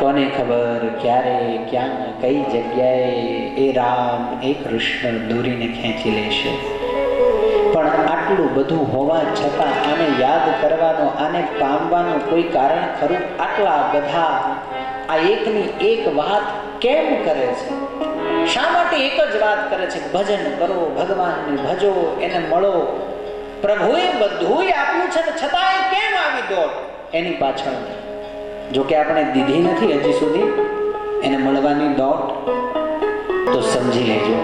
કોને ખબર, ક્યારે, ક્યાં, કઈ જગ્યાએ એ રામ, એ કૃષ્ણ દોરીને ખેંચી લેશે પણ આટલું બધું હોવા છતાં આને યાદ કરવાનો, આને પામવાનું કોઈ કારણ ખરું? આટલા બધા આ એકની એક વાત કેમ કરે છે? શા માટે એક જ વાત કરે છે? ભજન કરો, ભગવાનને ભજો, એને મળો. પ્રભુએ બધુંય આપ્યું છે છતાંય કેમ આવી દોડ? એની પાછળ જો કે આપણે દીધી નથી હજી સુધી, એને મળવાની દોટ તો સમજી લેજો.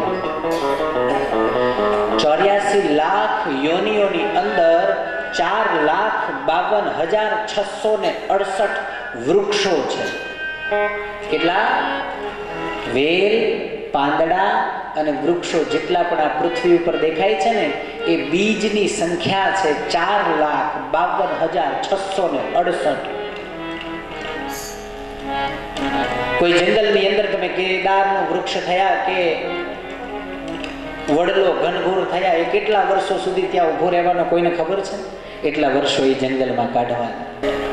ચોર્યાસી લાખ યોનિઓની અંદર ચાર લાખ બાવન હજાર છસો ને અડસઠ વૃક્ષો છે. કેટલા? વેલ, પાંદડા અને વૃક્ષો જેટલા પણ આ પૃથ્વી ઉપર દેખાય છે ને, એ બીજની સંખ્યા છે ચાર લાખ બાવન હજાર છસો ને અડસઠ. કોઈ જંગલની અંદર તમે કેદારનું વૃક્ષ થયા કે વડલો ઘનઘોર થયા, એ કેટલા વર્ષો સુધી ત્યાં ઊભો રહેવાનો કોઈને ખબર છે? એટલા વર્ષો એ જંગલમાં કાઢવા.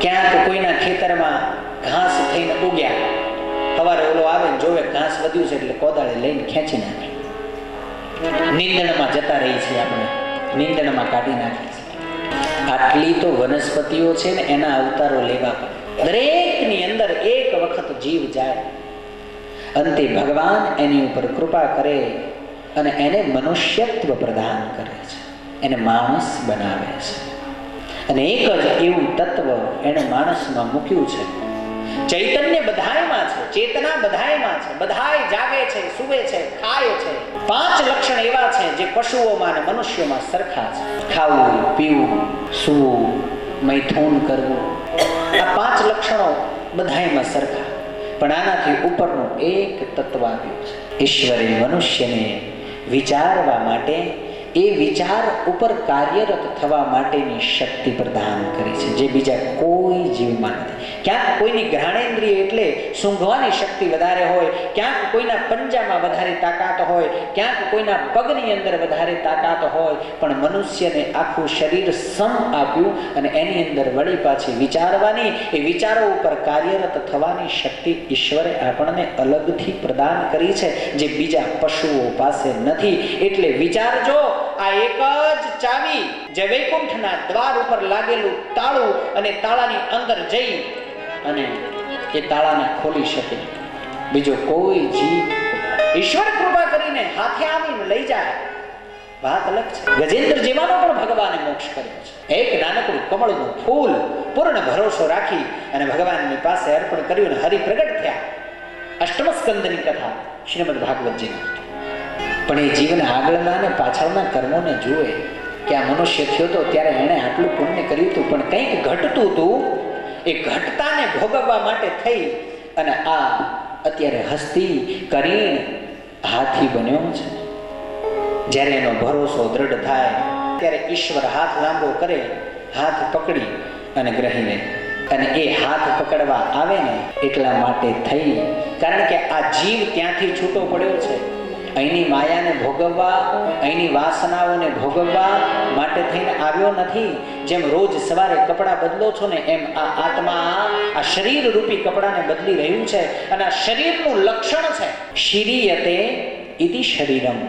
ક્યાંક કોઈના ખેતરમાં ઘાસ થઈને ઉગ્યા. સવારે ઓલો આવે જોવે ઘાસ વધ્યું છે એટલે કોદાળે લઈને ખેંચી નાખે. નીંદણમાં જતા રહી છે આપણે. નીંદણમાં કાઢી નાખે છે. આટલી તો વનસ્પતિઓ છે ને એના અવતારો લેવા પડે. દરેકની અંદર એક વખત જીવ જાય. અંતે ભગવાન એની ઉપર કૃપા કરે અને એને મનુષ્યત્વ પ્રદાન કરે છે. એને માણસ બનાવે છે. અને એક જ એવું તત્વ એણે માણસમાં મૂક્યું છે. ચૈતન્ય બધાયમાં છે, ચેતના બધાયમાં છે. બધાય જાગે છે, સુવે છે, ખાય છે. પાંચ લક્ષણ એવા છે જે પશુઓમાં અને મનુષ્યોમાં સરખા છે. ખાવું, પીવું, સૂવું, મૈથુન કરવું. લક્ષણો બધાયમાં સરખા. પણ આનાથી ઉપરનું એક તત્વ આવ્યું છે. ઈશ્વરે મનુષ્યને વિચારવા માટે એ વિચાર ઉપર કાર્યરત થવા માટેની શક્તિ પ્રદાન કરી છે, જે બીજા કોઈ જીવમાં નથી. ક્યાંક કોઈની ઘ્રાણેન્દ્રિય એટલે સૂંઘવાની શક્તિ વધારે હોય, ક્યાંક કોઈના પંજામાં વધારે તાકાત હોય, ક્યાંક કોઈના પગની અંદર વધારે તાકાત હોય, પણ મનુષ્યને આખું શરીર સમ આપ્યું અને એની અંદર વળી પાછી વિચારવાની, એ વિચારો ઉપર કાર્યરત થવાની શક્તિ ઈશ્વરે આપણને અલગથી પ્રદાન કરી છે, જે બીજા પશુઓ પાસે નથી. એટલે વિચારજો આ એક જ ચાવી જે વૈકુંઠના દ્વાર ઉપર લાગેલું તાળું અને તાળાની અંદર જઈ અને એ તાળાને ખોલી શકે. બીજો કોઈ જીવ ઈશ્વર કૃપા કરીને હાથે આવીને લઈ જાય. વાત અલગ છે. ગજેન્દ્ર જેવાનો પણ ભગવાને મોક્ષ કર્યો છે. એક નાનકડું કમળનું ફૂલ પૂર્ણ ભરોસો રાખી અને ભગવાનની પાસે અર્પણ કર્યું અને હરિ પ્રગટ થયા. અષ્ટમ સ્કંદની કથા શ્રીમદ ભાગવતજીની. પણ એ જીવન આગળના અને પાછળના કર્મોને જુએ કે આ મનુષ્ય થયો તો ત્યારે એણે આટલું પુણ્ય કર્યું હતું, પણ કંઈક ઘટતું હતું. એ ઘટતાને ભોગવવા માટે થઈ અને આ અત્યારે હસ્તી કરીણ હાથી બન્યો છે. જ્યારે એનો ભરોસો દ્રઢ થાય, ત્યારે ઈશ્વર હાથ લાંબો કરે, હાથ પકડી અને ગ્રહીને, અને એ હાથ પકડવા આવે ને એટલા માટે થઈ. કારણ કે આ જીવ ત્યાંથી છૂટો પડ્યો છે. અહીંની માયાને ભોગવવા, અહીંની વાસનાઓને ભોગવવા માટે થઈને આવ્યો નથી. જેમ રોજ સવારે કપડાં બદલો છો ને એમ આ આત્મા આ શરીર રૂપી કપડાને બદલી રહ્યું છે અને આ શરીરનું લક્ષણ છે. શિરીયતે ઇતિ શરીરમ.